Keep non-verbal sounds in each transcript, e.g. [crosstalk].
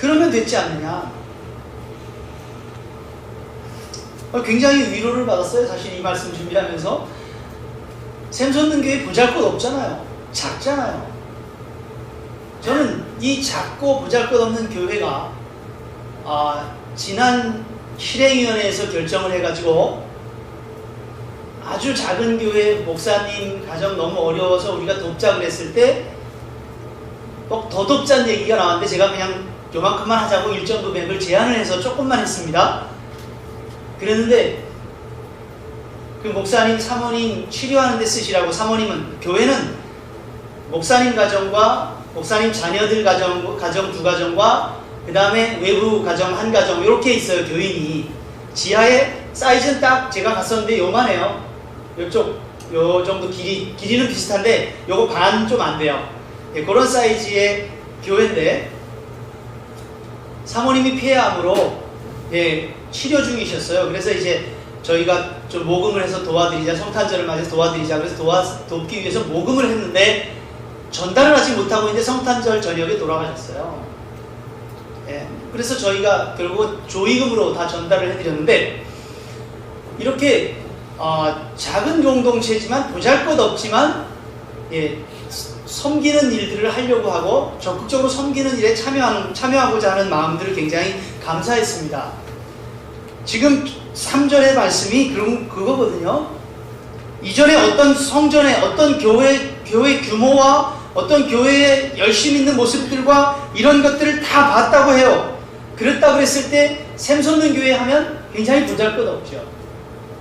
그러면 됐지 않느냐. 어, 굉장히 위로를 받았어요. 사실 이 말씀 준비하면서. 샘솟는 교회 보잘 것 없잖아요. 작잖아요. 저는 이 작고 보잘 것 없는 교회가 아, 지난 실행위원회에서 결정을 해가지고 아주 작은 교회 목사님 가정 너무 어려워서 우리가 돕자 그랬을 때 꼭더 돕자는 얘기가 나왔는데 제가 그냥 요만큼만 하자고 일정 금액을 제한을 해서 조금만 했습니다. 그랬는데 그 목사님 사모님 치료하는 데 쓰시라고 사모님은 교회는 목사님 가정과 목사님 자녀들 가정 가정 두 가정과 그 다음에 외부 가정 한 가정 이렇게 있어요 교인이. 지하에 사이즈는 딱 제가 갔었는데 요만해요. 요쪽 요 정도 길이 길이는 비슷한데 요거 반 좀 안 돼요. 예, 그런 사이즈의 교회인데 사모님이 폐암으로 예, 치료 중이셨어요 그래서 이제 저희가 좀 모금을 해서 도와드리자 성탄절을 맞아서 도와드리자 그래서 도와 돕기 위해서 모금을 했는데 전달을 하지 못하고 있는데 성탄절 저녁에 돌아가셨어요. 예, 그래서 저희가 결국 조의금으로 다 전달을 해드렸는데 이렇게 어, 작은 공동체지만 보잘것없지만 예, 섬기는 일들을 하려고 하고 적극적으로 섬기는 일에 참여하는, 참여하고자 하는 마음들을 굉장히 감사했습니다. 지금 3절의 말씀이 그런 그거거든요. 이전에 어떤 성전에 어떤 교회 교회 규모와 어떤 교회의 열심히 있는 모습들과 이런 것들을 다 봤다고 해요. 그랬다 그랬을 때 샘솟는 교회 하면 굉장히 보잘것 없죠.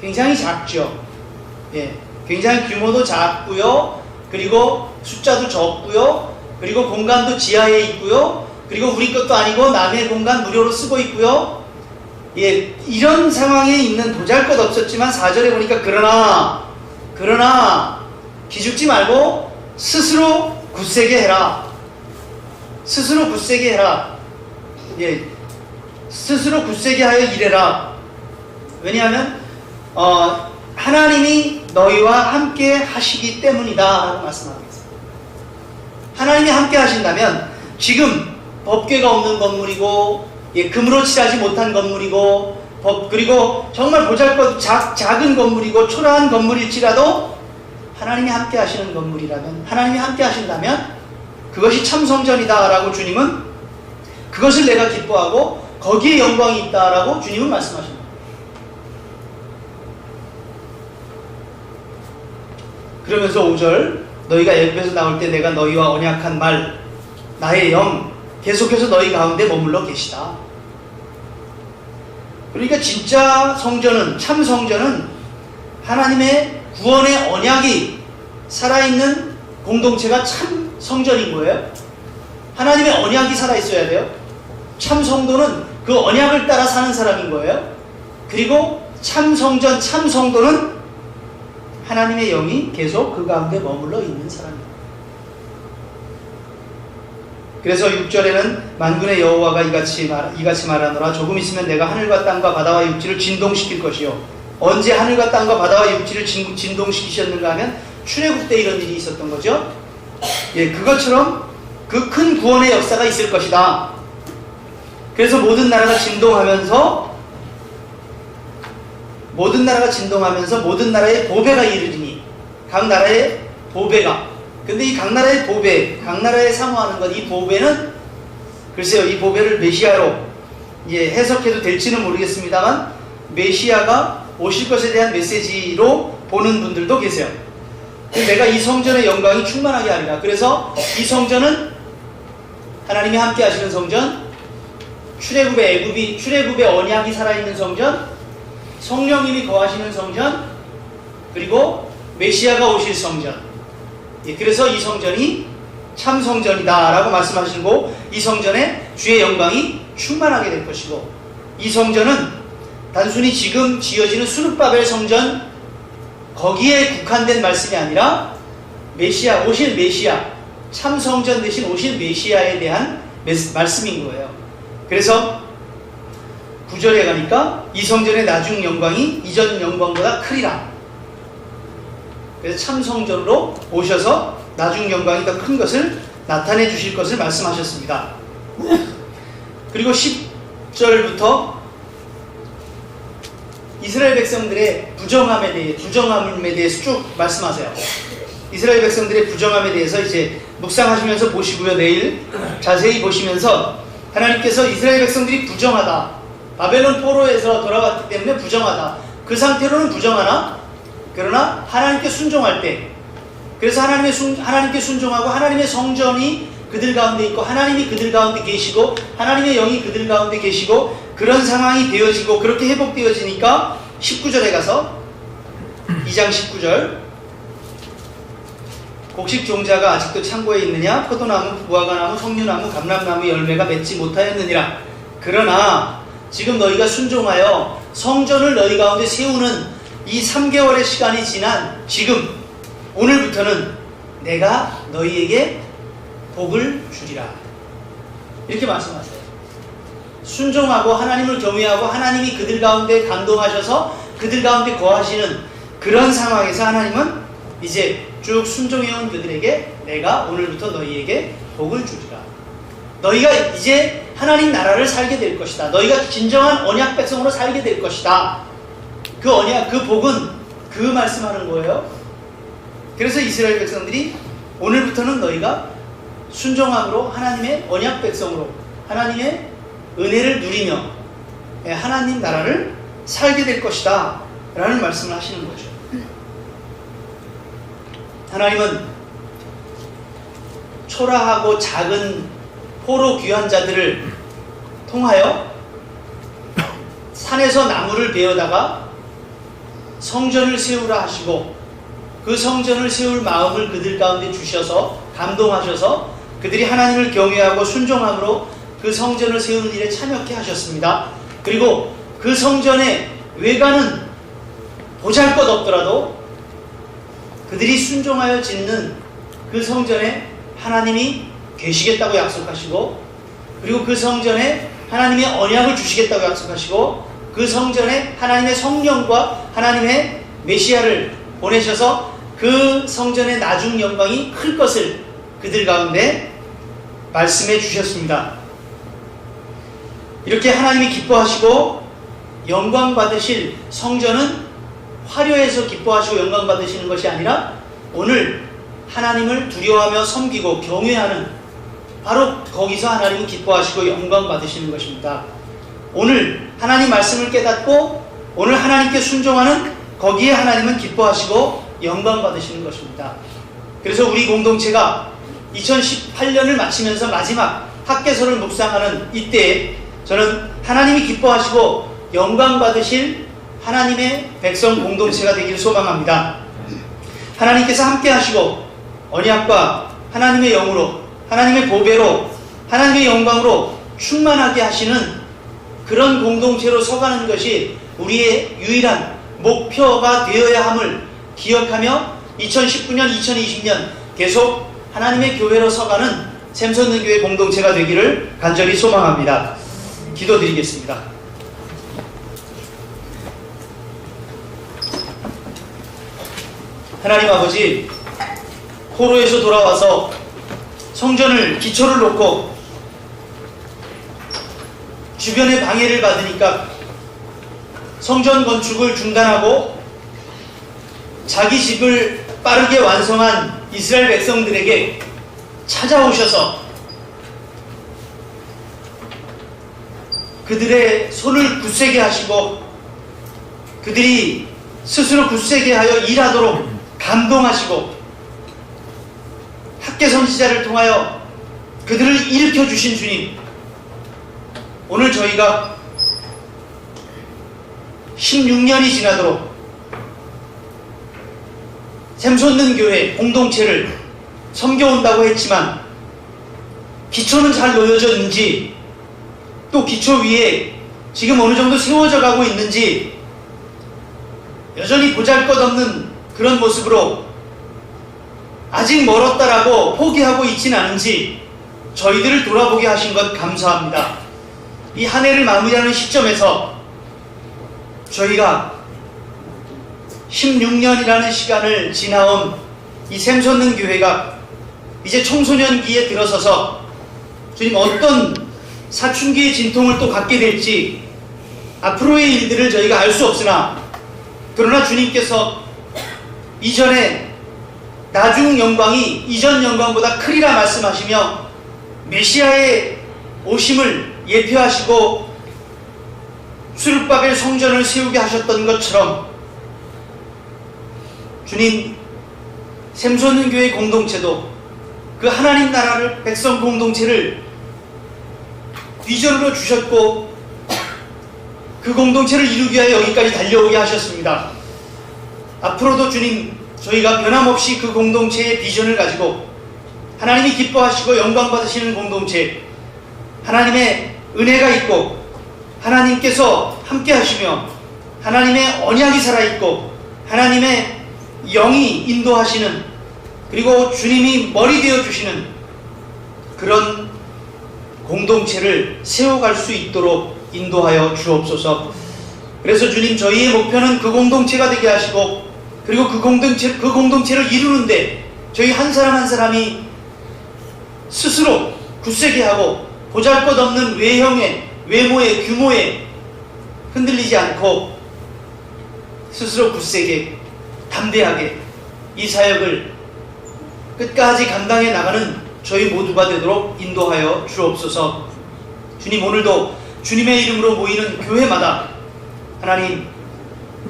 굉장히 작죠. 예, 굉장히 규모도 작고요. 그리고 숫자도 적고요. 그리고 공간도 지하에 있고요. 그리고 우리 것도 아니고 남의 공간 무료로 쓰고 있고요. 예, 이런 상황에 있는 보잘것 없었지만 4절에 보니까 그러나 그러나 기죽지 말고 스스로 굳세게 해라. 스스로 굳세게 해라. 예, 스스로 굳세게 하여 일해라. 왜냐하면 어, 하나님이 너희와 함께 하시기 때문이다 라고 말씀하겠습니다. 하나님이 함께 하신다면 지금 법궤가 없는 건물이고 예, 금으로 칠하지 못한 건물이고 법 그리고 정말 보잘것 작, 작은 건물이고 초라한 건물일지라도 하나님이 함께 하시는 건물이라면 하나님이 함께 하신다면 그것이 참 성전이다라고 주님은 그것을 내가 기뻐하고 거기에 영광이 있다라고 주님은 말씀하십니다. 그러면서 5절 너희가 애굽에서 나올 때 내가 너희와 언약한 말 나의 영 계속해서 너희 가운데 머물러 계시다. 그러니까 진짜 성전은 참 성전은 하나님의 구원의 언약이 살아있는 공동체가 참 성전인 거예요. 하나님의 언약이 살아있어야 돼요. 참 성도는 그 언약을 따라 사는 사람인 거예요. 그리고 참 성전, 참 성도는 하나님의 영이 계속 그 가운데 머물러 있는 사람입니다. 그래서 6절에는 만군의 여호와가 이같이 말 이같이 말하노라 조금 있으면 내가 하늘과 땅과 바다와 육지를 진동시킬 것이요 언제 하늘과 땅과 바다와 육지를 진, 진동시키셨는가 하면 출애굽 때 이런 일이 있었던 거죠. 예, 그것처럼 그 큰 구원의 역사가 있을 것이다. 그래서 모든 나라가 진동하면서 모든 나라가 진동하면서 모든 나라의 보배가 이르리니 각 나라의 보배가 근데 이 각 나라의 보배, 각 나라에 사모하는 것, 이 보배는 글쎄요, 이 보배를 메시아로 예, 해석해도 될지는 모르겠습니다만 메시아가 오실 것에 대한 메시지로 보는 분들도 계세요. 내가 이 성전의 영광이 충만하게 하리라. 그래서 이 성전은 하나님이 함께 하시는 성전, 출애굽의 애굽이 출애굽의 언약이 살아있는 성전, 성령님이 거하시는 성전, 그리고 메시아가 오실 성전. 예, 그래서 이 성전이 참 성전이다라고 말씀하시고 이 성전에 주의 영광이 충만하게 될 것이고 이 성전은 단순히 지금 지어지는 수르바벨 성전 거기에 국한된 말씀이 아니라 메시아 오실 메시아 참 성전 대신 오실 메시아에 대한 말씀인 거예요. 그래서 구절에 가니까 이 성전의 나중 영광이 이전 영광보다 크리라. 그래서 참 성전으로 오셔서 나중 영광이 더 큰 것을 나타내 주실 것을 말씀하셨습니다. [clears throat] 그리고 10절부터 이스라엘 백성들의 부정함에 대해 부정함에 대해서 쭉 말씀하세요. 이스라엘 백성들의 부정함에 대해서 이제 묵상하시면서 보시고요. 내일 자세히 보시면서 하나님께서 이스라엘 백성들이 부정하다. 바벨론 포로에서 돌아왔기 때문에 부정하다. 그 상태로는 부정하나? 그러나 하나님께 순종할 때 그래서 하나님의 순, 하나님께 순종하고 하나님의 성전이 그들 가운데 있고 하나님이 그들 가운데 계시고 하나님의 영이 그들 가운데 계시고 그런 상황이 되어지고 그렇게 회복되어지니까 19절에 가서 2장 19절. 곡식 종자가 아직도 창고에 있느냐? 포도나무 무화과나무 석류나무 감람나무 열매가 맺지 못하였느니라. 그러나 지금 너희가 순종하여 성전을 너희 가운데 세우는 이 3개월의 시간이 지난 지금 오늘부터는 내가 너희에게 복을 주리라. 이렇게 말씀하세요. 순종하고 하나님을 경외하고 하나님이 그들 가운데 감동하셔서 그들 가운데 거하시는 그런 상황에서 하나님은 이제 쭉 순종해온 그들에게 내가 오늘부터 너희에게 복을 주리라. 너희가 이제 하나님 나라를 살게 될 것이다. 너희가 진정한 언약 백성으로 살게 될 것이다. 그 언약, 그 복은 그 말씀하는 거예요. 그래서 이스라엘 백성들이 오늘부터는 너희가 순종함으로 하나님의 언약 백성으로 하나님의 은혜를 누리며 예, 하나님 나라를 살게 될 것이다. 라는 말씀을 하시는 거죠. 하나님은 초라하고 작은 포로 귀한 자들을 통하여 산에서 나무를 베어다가 성전을 세우라 하시고 그 성전을 세울 마음을 그들 가운데 주셔서 감동하셔서 그들이 하나님을 경외하고 순종함으로 그 성전을 세우는 일에 참여케 하셨습니다. 그리고 그 성전의 외관은 보잘 것 없더라도 그들이 순종하여 짓는 그 성전에 하나님이 계시겠다고 약속하시고 그리고 그 성전에 하나님의 언약을 주시겠다고 약속하시고 그 성전에 하나님의 성령과 하나님의 메시아를 보내셔서 그 성전의 나중 영광이 클 것을 그들 가운데 말씀해 주셨습니다. 이렇게 하나님이 기뻐하시고 영광 받으실 성전은 화려해서 기뻐하시고 영광 받으시는 것이 아니라 오늘 하나님을 두려워하며 섬기고 경외하는 바로 거기서 하나님은 기뻐하시고 영광 받으시는 것입니다. 오늘 하나님 말씀을 깨닫고 오늘 하나님께 순종하는 거기에 하나님은 기뻐하시고 영광 받으시는 것입니다. 그래서 우리 공동체가 2018년을 마치면서 마지막 학계서를 묵상하는 이때 저는 하나님이 기뻐하시고 영광 받으실 하나님의 백성 공동체가 되기를 소망합니다. 하나님께서 함께 하시고 언약과 하나님의 영으로 하나님의 보배로 하나님의 영광으로 충만하게 하시는 그런 공동체로 서가는 것이 우리의 유일한 목표가 되어야 함을 기억하며 2019년, 2020년 계속 하나님의 교회로 서가는 샘선는 교회 공동체가 되기를 간절히 소망합니다. 기도드리겠습니다. 하나님 아버지, 포로에서 돌아와서 성전을 기초를 놓고 주변의 방해를 받으니까 성전 건축을 중단하고 자기 집을 빠르게 완성한 이스라엘 백성들에게 찾아오셔서 그들의 손을 굳세게 하시고 그들이 스스로 굳세게 하여 일하도록 감동하시고 학계 선지자를 통하여 그들을 일으켜 주신 주님 오늘 저희가 16년이 지나도록 샘솟는 교회 공동체를 섬겨온다고 했지만 기초는 잘 놓여졌는지 또 기초 위에 지금 어느 정도 세워져 가고 있는지 여전히 보잘것없는 그런 모습으로 아직 멀었다라고 포기하고 있지는 않은지 저희들을 돌아보게 하신 것 감사합니다. 이 한 해를 마무리하는 시점에서 저희가 16년이라는 시간을 지나온 이 샘솟는 교회가 이제 청소년기에 들어서서 주님 어떤 사춘기의 진통을 또 갖게 될지 앞으로의 일들을 저희가 알 수 없으나 그러나 주님께서 이전에 나중 영광이 이전 영광보다 크리라 말씀하시며 메시아의 오심을 예표하시고 수르바벨 성전을 세우게 하셨던 것처럼 주님 샘소는 교회 공동체도 그 하나님 나라를 백성 공동체를 비전으로 주셨고 그 공동체를 이루기 위하여 여기까지 달려오게 하셨습니다. 앞으로도 주님 저희가 변함없이 그 공동체의 비전을 가지고 하나님이 기뻐하시고 영광 받으시는 공동체 하나님의 은혜가 있고 하나님께서 함께 하시며 하나님의 언약이 살아있고 하나님의 영이 인도하시는 그리고 주님이 머리 되어 주시는 그런 공동체를 세워갈 수 있도록 인도하여 주옵소서. 그래서 주님 저희의 목표는 그 공동체가 되게 하시고 그리고 그 공동체 그 공동체를 이루는데 저희 한 사람 한 사람이 스스로 굳세게 하고 보잘것없는 외형의 외모의 규모에 흔들리지 않고 스스로 굳세게 담대하게 이 사역을 끝까지 감당해 나가는 저희 모두가 되도록 인도하여 주옵소서. 주님 오늘도 주님의 이름으로 모이는 교회마다 하나님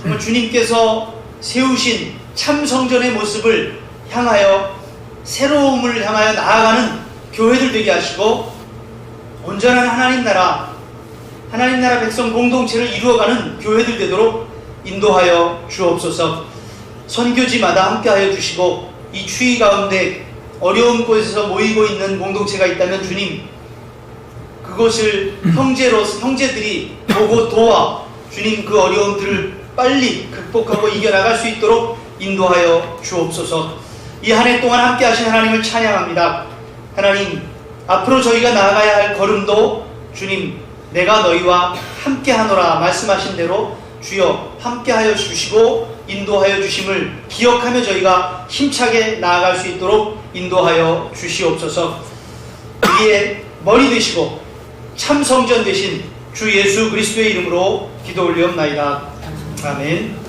정말 주님께서 세우신 참 성전의 모습을 향하여 새로움을 향하여 나아가는 교회들 되게 하시고 온전한 하나님 나라 하나님 나라 백성 공동체를 이루어가는 교회들 되도록 인도하여 주옵소서. 선교지마다 함께하여 주시고 이 추위 가운데 어려운 곳에서 모이고 있는 공동체가 있다면 주님 그것을 형제로 형제들이 보고 도와 주님 그 어려움들을 빨리 극복하고 이겨나갈 수 있도록 인도하여 주옵소서. 이 한 해 동안 함께 하신 하나님을 찬양합니다. 하나님 앞으로 저희가 나아가야 할 걸음도 주님 내가 너희와 함께 하노라 말씀하신 대로 주여 함께 하여 주시고 인도하여 주심을 기억하며 저희가 힘차게 나아갈 수 있도록 인도하여 주시옵소서. 우리의 머리 되시고 참 성전 되신 주 예수 그리스도의 이름으로 기도 올리옵나이다. 아멘.